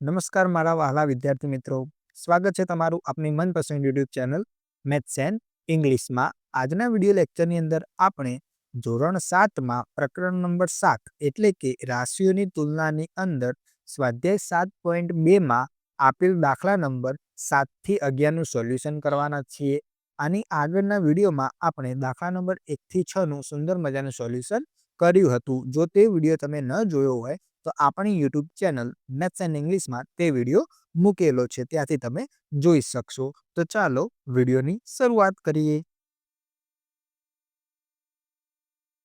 નમસ્કાર મારા વહાલા વિદ્યાર્થી મિત્રો. સ્વાગત છે તમારું આપની મનપસંદ યુટ્યુબ ચેનલ મેથ્સ એન્ડ ઇંગ્લિશમાં. આજના વીડિયો લેક્ચરની અંદર આપણે ધોરણ સાતમાં પ્રકરણ નંબર સાત એટલે કે રાશિઓની તુલનાની અંદર સ્વાધ્યાય સાત પોઈન્ટ બેમાં આપેલ દાખલા નંબર સાતથી અગિયારનું સોલ્યુશન કરવાના છીએ. આની આગળના વિડીયોમાં આપણે દાખલા નંબર એકથી છનું સુંદર મજાનું સોલ્યુશન કર્યું હતું. જો તે વીડિયો તમે ન જોયો હોય તો આપણી યુટ્યુબ ચેનલ મેથ્સ એન્ડ ઇંગ્લિશમાં તે વીડિયો મૂકેલો છે. ત્યાંથી તમે જોઈ શકશો. તો ચાલો વિડીયોની શરૂઆત કરીએ.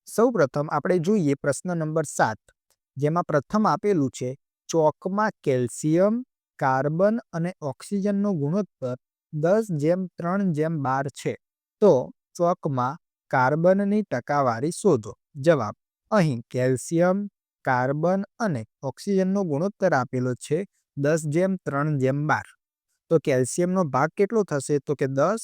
સૌ પ્રથમ આપણે જોઈએ પ્રશ્ન નંબર સાત, જેમાં પ્રથમ આપેલું છે, ચોકમાં કેલ્શિયમ, કાર્બન અને ઓક્સિજનનો ગુણોત્તર દસ જેમ ત્રણ જેમ બાર છે. તો ચોકમાં કાર્બનની ટકાવારી શોધો. જવાબ, અહીં કેલ્શિયમ કાર્બન અને ઓક્સિજનનો ગુણોત્તર આપેલો છે દસ જેમ ત્રણ જેમ બાર. તો કેલ્શિયમનો ભાગ કેટલો થશે? તો કે દસ,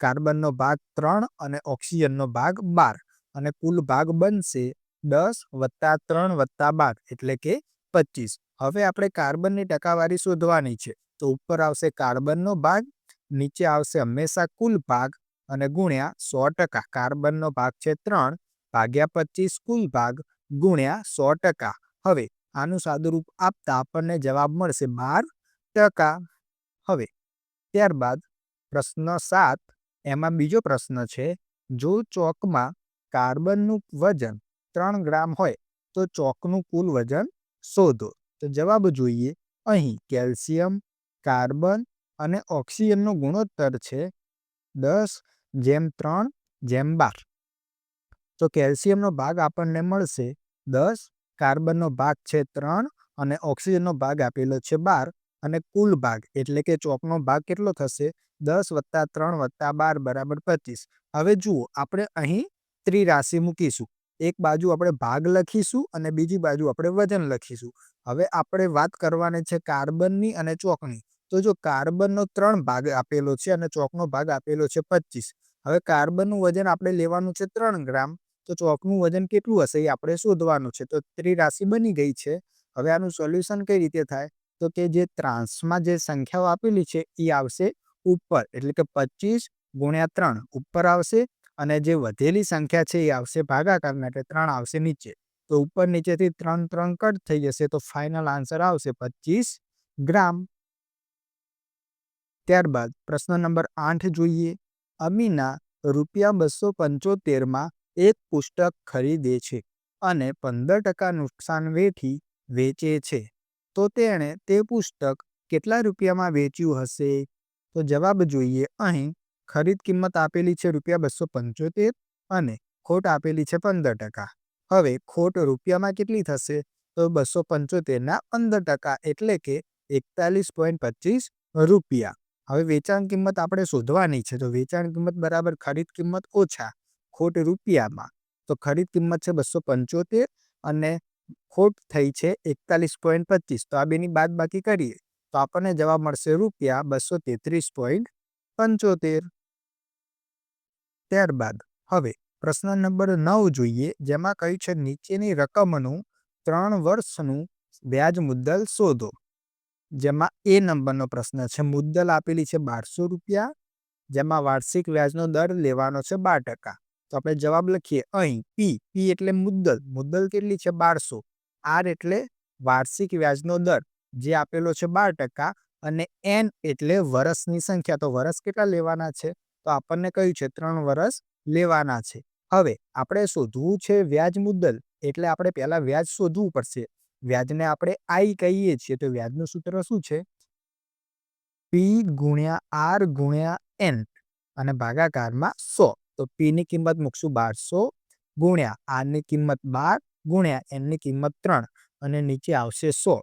કાર્બનનો ભાગ ત્રણ અને ઓક્સિજનનો ભાગ બાર. અને કુલ ભાગ બનશે દસ વત્તા ત્રણ વત્તા બાર, એટલે કે પચીસ. હવે આપણે કાર્બનની ટકાવારી શોધવાની છે. તો ઉપર આવશે કાર્બનનો ભાગ, નીચે આવશે હંમેશા કુલ ભાગ અને ગુણ્યા સો ટકા. કાર્બનનો ભાગ છે ત્રણ, ભાગ્યા પચીસ કુલ ભાગ ગુણ્યા સો ટકા. હવે આનું સાદુરૂપ આપતા આપણને જવાબ મળશે બાર ટકા. હવે ત્યારબાદ પ્રશ્ન સાત, એમાં બીજો પ્રશ્ન છે, જો ચોકમાં કાર્બનનું વજન ત્રણ ગ્રામ હોય, તો ચોકનું કુલ વજન શોધો. તો જવાબ જોઈએ, અહીં કેલ્શિયમ, કાર્બન અને ઓક્સિજનનો ગુણોત્તર છે દસ જેમ ત્રણ, જેમ બાર. તો કેલ્શિયમનો ભાગ આપણને મળશે. દસ કાર્બનનો ભાગ છે ત્રણ અને ઓક્સિજનનો ભાગ આપેલો છે બાર અને કુલ ભાગ એટલે કે ચોકનો ભાગ કેટલો થશે? દસ વત્તા ત્રણ વત્તા બાર બરાબર પચીસ. હવે જુઓ, આપણે અહીં ત્રિરાશિ મૂકીશું. એક બાજુ આપણે ભાગ લખીશું અને બીજી બાજુ આપણે વજન લખીશું. હવે આપણે વાત કરવાની છે કાર્બનની અને ચોકની તો જો કાર્બનનો ત્રણ ભાગ આપેલો છે અને ચોકનો ભાગ આપેલો છે પચીસ. હવે કાર્બનનું વજન આપણે લેવાનું છે ત્રણ ગ્રામ. તો ચોકનું વજન કેટલું હશે એ આપણે શોધવાનું છે. તો ત્રિરાશિ બની ગઈ છે. હવે આનું સોલ્યુશન કઈ રીતે થાય? તો કે જે ત્રાંસમાં જે સંખ્યાઓ આપેલી છે એ આવશે ઉપર, એટલે કે પચીસ ગુણ્યા ત્રણ ઉપર આવશે અને જે વધેલી સંખ્યા છે એ આવશે ભાગાકારમાં એટલે ત્રણ આવશે નીચે. તો ઉપર નીચેથી ત્રણ ત્રણ કટ થઈ જશે તો ફાઇનલ આન્સર આવશે પચીસ ગ્રામ. ત્યારબાદ પ્રશ્ન નંબર આઠ જોઈએ. અમીના રૂપિયા બસો પંચોતેરમાં એક પુસ્તક ખરીદે છે અને પંદર ટકા નુકસાન વેઠી વેચે છે. તો તેણે તે પુસ્તક કેટલા રૂપિયામાં વેચ્યું હશે? તો જવાબ જોઈએ અહીં, ખરીદ કિંમત આપેલી છે રૂપિયા બસો પંચોતેર અને ખોટ આપેલી છે પંદર ટકા. હવે ખોટ રૂપિયામાં કેટલી થશે? તો બસો પંચોતેરના પંદર ટકા એટલે કે એકતાલીસ પોઈન્ટ પચીસ રૂપિયા. હવે વેચાણ કિંમત આપણે શોધવાની છે, તો વેચાણ કિંમત બરાબર ખરીદ કિંમત ઓછા ખોટ રૂપિયામાં. તો ખરીદ કિંમત છે બસો પંચોતેર અને ખોટ થઈ છે એકતાલીસ પોઈન્ટ પચીસ. તો આ બેની બાદ બાકી કરીએ. તો આપણને જવાબ મળશે રૂપિયા બસો તેત્રીસ પોઈન્ટ પંચોતેર. ત્યારબાદ હવે પ્રશ્ન નંબર નવ જોઈએ, જેમાં કહ્યું છે નીચેની રકમનું ત્રણ વર્ષનું વ્યાજ મુદ્દલ શોધો. જેમાં એ નંબરનો પ્રશ્ન છે, મુદ્દલ આપેલી છે બારસો રૂપિયા, જેમાં વાર્ષિક વ્યાજનો દર લેવાનો છે બાર ટકા. તો આપણે જવાબ લખીએ અહીં, પી. પી એટલે મુદ્દલ. મુદ્દલ કેટલી છે? બારસો. આર એટલે વાર્ષિક વ્યાજનો દર, જે આપેલો છે બાર ટકા અને એન એટલે વર્ષની સંખ્યા. તો વર્ષ કેટલા લેવાના છે? તો આપણને કહ્યું છે ત્રણ વર્ષ લેવાના છે. હવે આપણે શોધવું છે વ્યાજ મુદ્દલ, એટલે આપણે પહેલા વ્યાજ શોધવું પડશે. વ્યાજને આપણે આઈ કહીએ છીએ. તો વ્યાજનું સૂત્ર શું છે? પી ગુણ્યા આર ગુણ્યા એન અને ભાગાકારમાં સો. તો પીની કિંમત મૂકશું બારસો ગુણ્યા આરની કિંમત બાર ગુણ્યા એનની કિંમત ત્રણ અને નીચે આવશે સો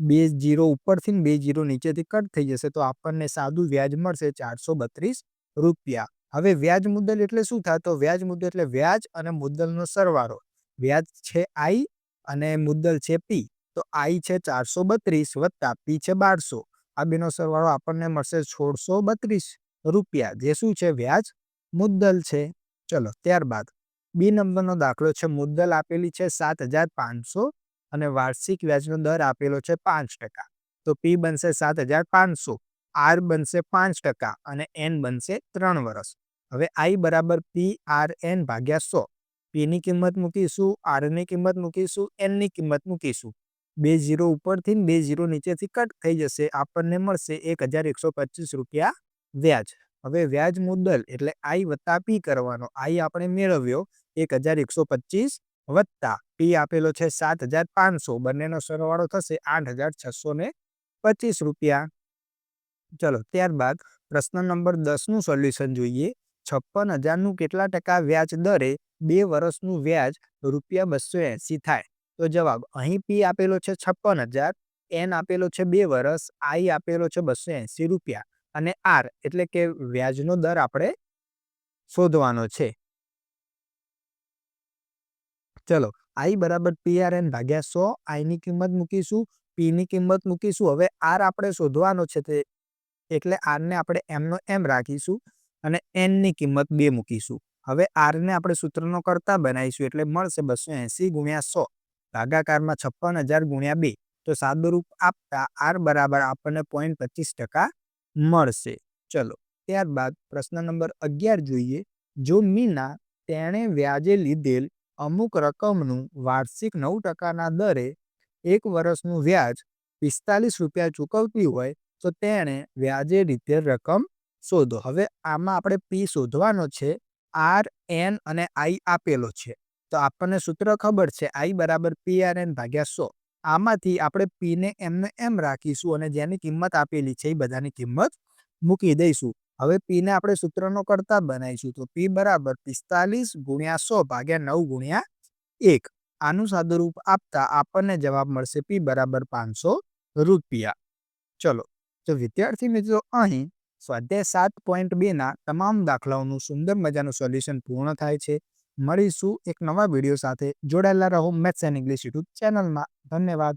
બે જીરો ઉપરથી બે જીરો નીચેથી કટ થઈ જશે તો આપણને સાદું વ્યાજ મળશે ચારસો બત્રીસ રૂપિયા. હવે વ્યાજ મુદ્દલ એટલે શું થાય? તો વ્યાજ મુદ્દલ એટલે વ્યાજ અને મુદ્દલનો સરવાળો. વ્યાજ છે આઈ અને મુદ્દલ છે પી તો આઈ છે ચારસો બત્રીસ વત્તા પી છે બારસો. આ બેનો સરવાળો આપણને મળશે સોળસો બત્રીસ રૂપિયા. જે શું છે? વ્યાજ મુદ્દલ છે. ચલો, ત્યારબાદ. બી નંબરનો દાખલો છે. મુદ્દલ આપેલી છે સાત હજાર પાંચસો અને વાર્ષિક વ્યાજનો દર આપેલો છે પાંચ ટકા. તો પી બનશે સાત હજાર પાંચસો આર બનશે પાંચ ટકા અને એન બનશે ત્રણ વર્ષ હવે આઈ બરાબર પી આર એન ભાગ્યા સો. પીની કિંમત મૂકીશું આરની કિંમત મૂકીશું એનની કિંમત મૂકીશું. બે જીરો ઉપરથી બે જીરો નીચેથી કટ થઈ જશે. આપણને મળશે એક હજાર એકસો પચીસ રૂપિયા વ્યાજ. હવે વ્યાજ મુદ્દલ એટલે આઈ વત્તા પી કરવાનો. આઈ આપણે મેળવ્યો એક હજાર એકસો પચીસ વત્તા પી આપેલો છે સાત હજાર પાંચસો. બંનેનો સરવાળો થશે આઠ હજાર છસો ને પચીસ રૂપિયા. ચલો, ત્યારબાદ પ્રશ્ન નંબર દસનું સોલ્યુશન જોઈએ. છપ્પન હજારનું કેટલા ટકા વ્યાજ દરે બે વર્ષનું વ્યાજ રૂપિયા બસો એંસી થાય? તો જવાબ, અહીં પી આપેલો છે છપ્પન હજાર, એન આપેલો છે બે વર્ષ, આઈ આપેલો છે બસો એંસી રૂપિયા. અને આર એટલે કે વ્યાજનો દર આપણે શોધવાનો છે. ચલો આઈ બરાબર પીઆરએન ભાગ્યા સો આઈની કિંમત મૂકીશું પીની કિંમત મૂકીશું. હવે આર આપણે શોધવાનો છે તે, એટલે આરને આપણે એમનો એમ રાખીશું અને એનની કિંમત બે મૂકીશું. હવે આરને આપણે સૂત્રનો કરતા બનાવીશું, એટલે મળશે બસો એંસી ગુણ્યા સો, ભાગાકારમાં છપ્પન હજાર ગુણ્યા બે. તો સાદુરૂપ આપતા આર બરાબર આપણને પોઈન્ટ પચીસ ટકા મળશે. ચલો, ત્યારબાદ પ્રશ્ન નંબર અગિયાર જોઈએ. જો મીના તેણે વ્યાજે લીધેલ અમુક રકમનું વાર્ષિક નવ ટકાના દરે એક વર્ષનું વ્યાજ પિસ્તાલીસ રૂપિયા ચૂકવતી હોય, તો તેણે વ્યાજે લીધેલ રકમ શોધો. હવે આમાં આપણે પી શોધવાનો છે આર એન અને આઈ આપેલો છે. તો આપણને સૂત્ર ખબર છે આઈ બરાબર પી આર એન ભાગ્યા સો. આમાંથી આપણે પીને એમને એમ રાખીશું અને જેની કિંમત આપેલી છે એ બધાની કિંમત મૂકી દઈશું. હવે પીને આપણે સૂત્રનો કરતા બનાવીશું તો પી બરાબર પિસ્તાલીસ ગુણ્યા સો ભાગ્યા નવ ગુણ્યા એક. આનું સાદુરૂપ આપતા આપણને જવાબ મળશે પી બરાબર પાંચસો રૂપિયા. ચલો, તો વિદ્યાર્થી મિત્રો અહીં સ્વાધ્યાય સાત પોઈન્ટ બેના તમામ દાખલાઓનું સુંદર મજાનું સોલ્યુશન પૂર્ણ થાય છે. મળીશું એક નવા વીડિયો સાથે. જોડાયેલા રહો મેથ્સ એન્ડ ઇંગ્લિશ યુટ્યુબ ચેનલમાં. ધન્યવાદ.